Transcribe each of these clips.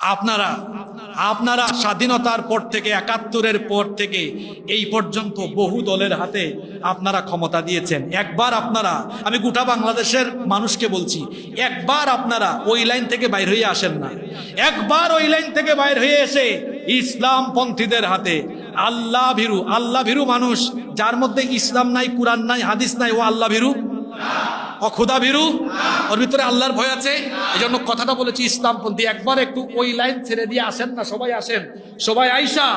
আপনারা আপনারা স্বাধীনতার পর থেকে, একাত্তরের পর থেকে, এই পর্যন্ত বহু দলের হাতে আপনারা ক্ষমতা দিয়েছেন। একবার আপনারা, আমি গোটা বাংলাদেশের মানুষকে বলছি, একবার আপনারা ওই লাইন থেকে বাইর হয়ে আসেন না। একবার ওই লাইন থেকে বাইর হয়ে এসে ইসলাম পন্থীদের হাতে, আল্লাহ ভীরু আল্লাহ ভীরু মানুষ, যার মধ্যে ইসলাম নাই, কুরআন নাই, হাদিস নাই, ও আল্লাহ ভীরু? ও খুদা ভীরু? ওর ভিতরে আল্লাহর ভয় আছে? এই জন্য কথাটা বলেছি ইসলামপন্থী, একবার একটু ওই লাইন ছেড়ে দিয়ে আসেন না, সবাই আসেন। সবাই আইসা,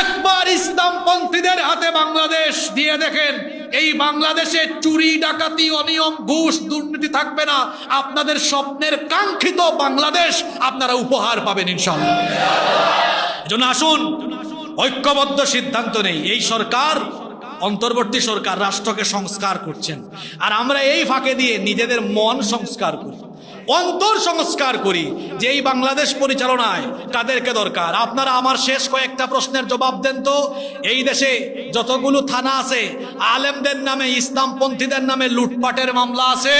একবার ইসলামপন্থীদের হাতে বাংলাদেশ দিয়ে দেখেন, এই বাংলাদেশে চুরি, ডাকাতি, অনিয়ম, ঘুষ, দুর্নীতি থাকবে না। আপনাদের স্বপ্নের কাঙ্ক্ষিত বাংলাদেশ আপনারা উপহার পাবেন ইনশাল্লাহ এজন্য আসুন, ঐক্যবদ্ধ সিদ্ধান্ত নেই। এই সরকার অন্তর্বর্তী সরকার রাষ্ট্রকে সংস্কার করছেন। আর আমরা এই ফাঁকে দিয়ে নিজেদের মন সংস্কার করি। অন্তর সংস্কার করি যে এই বাংলাদেশ পরিচালনায় কাদেরকে দরকার। আপনারা আমার শেষ কয়েকটা প্রশ্নের জবাব দেন তো। এই দেশে যতগুলো থানা আছে, আলেমদের নামে, ইসলামপন্থীদের নামে লুটপাটের মামলা আছে,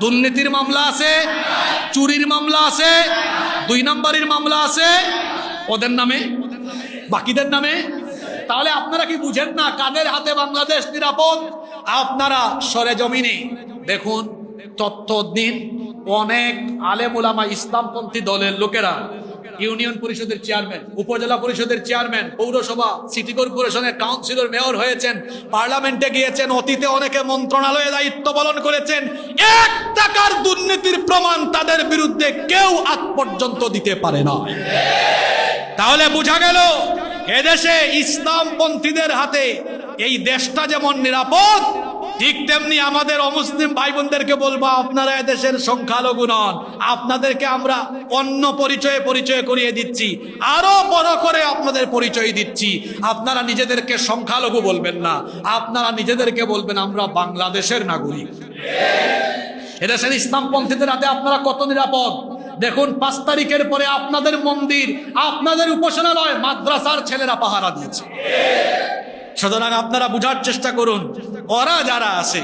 দুর্নীতির মামলা আছে, চুরির মামলা আছে, দুই নম্বরের মামলা আছে। ওদের নামে? বাকিদের নামে? তাহলে আপনারা কি বুঝেন না কাদের হাতে বাংলাদেশ নিরাপদ? আপনারা সরে জমিনে। দেখুন তথ্য দিন অনেক আলেমুলামা ইসলামপন্থী দলের লোকেরা, ইউনিয়ন পরিষদের চেয়ারম্যান, উপজেলা পরিষদের চেয়ারম্যান, পৌরসভা, সিটি কর্পোরেশনের কাউন্সিলর মেয়র হয়েছেন, পার্লামেন্টে গিয়েছেন, অতীতে অনেকে মন্ত্রণালয়ে দায়িত্ব পালন করেছেন। এক টাকার দুর্নীতির প্রমাণ তাদের বিরুদ্ধে কেউ আজ পর্যন্ত দিতে পারে না তাহলে বোঝা গেল এদেশে ইসলামপন্থীদের হাতে এই দেশটা যেমন নিরাপদ, ঠিক তেমনি আমাদের অমুসলিম ভাই বোনদেরকে বলব, আপনারা এদেশের সংখ্যালঘু নন। আপনাদেরকে আমরা অন্য পরিচয়ে পরিচয় করিয়ে দিচ্ছি। আরও বড় করে আপনাদের পরিচয় দিচ্ছি। আপনারা নিজেদেরকে সংখ্যালঘু বলবেন না। আপনারা নিজেদেরকে বলবেন, আমরা বাংলাদেশের নাগরিক। এদেশের ইসলামপন্থীদের হাতে আপনারা কত নিরাপদ? দেখুন, পাঁচ তারিখের পরে আপনাদের মন্দির, আপনাদের উপাসনালয়, মাদ্রাসার ছেলেরা পাহারা দিয়েছে। সুতরাং আপনারা বুঝার চেষ্টা করুন, ওরা যারা আছে,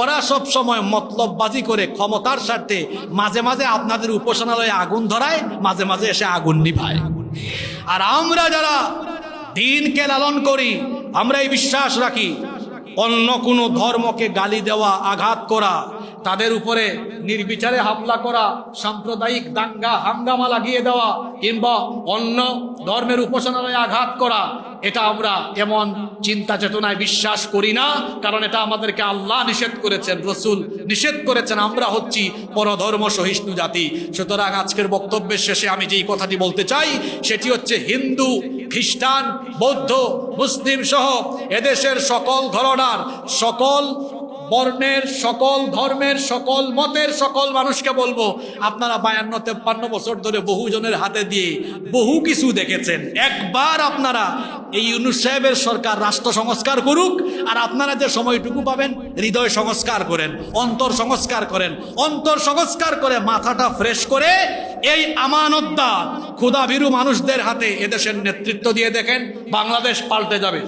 ওরা সব সময় মতলববাজি করে ক্ষমতার স্বার্থে মাঝে মাঝে আপনাদের উপাসনালয়ে আগুন ধরায়, মাঝে মাঝে এসে আগুন নিভায়। আর আমরা যারা দিনকে লালন করি, আমরা এই বিশ্বাস রাখি, অন্য কোনো ধর্মকে গালি দেওয়া, আঘাত করা তাদের উপরে নির্বিচারে হামলা করা, সাম্প্রদায়িক দাঙ্গা, হাঙ্গামা লাগিয়ে দেওয়া, কিংবা অন্য ধর্মের উপাসনালয়ে আঘাত করা, এটা আমরা এমন চিন্তা চেতনায় বিশ্বাস করি না, কারণ এটা আমাদেরকে আল্লাহ নিষেধ করেছেন, রসুল নিষেধ করেছেন, আমরা হচ্ছি পরধর্ম সহিষ্ণু জাতি। সুতরাং আজকের বক্তব্যের শেষে আমি যেই কথাটি বলতে চাই, সেটি হচ্ছে হিন্দু, খ্রিস্টান, বৌদ্ধ, মুসলিম সহ এদেশের সকল ঘরনার সকল বর্ণের সকল, ধর্মের সকল, মতের সকল মানুষকে বলব, আপনারা বায়ান্ন তেপ্পান্ন বছর ধরে বহুজনের হাতে দিয়ে বহু কিছু দেখেছেন। একবার আপনারা এই ইউনুস সাহেবের সরকার রাষ্ট্র সংস্কার করুক, আর আপনারা যে সময়টুকু পাবেন, হৃদয় সংস্কার করেন, অন্তর সংস্কার করেন, অন্তর সংস্কার করে মাথাটা ফ্রেশ করে এই আমানতদার ক্ষুদাভীরু মানুষদের হাতে এদেশের নেতৃত্ব দিয়ে দেখেন, বাংলাদেশ পাল্টে যাবে।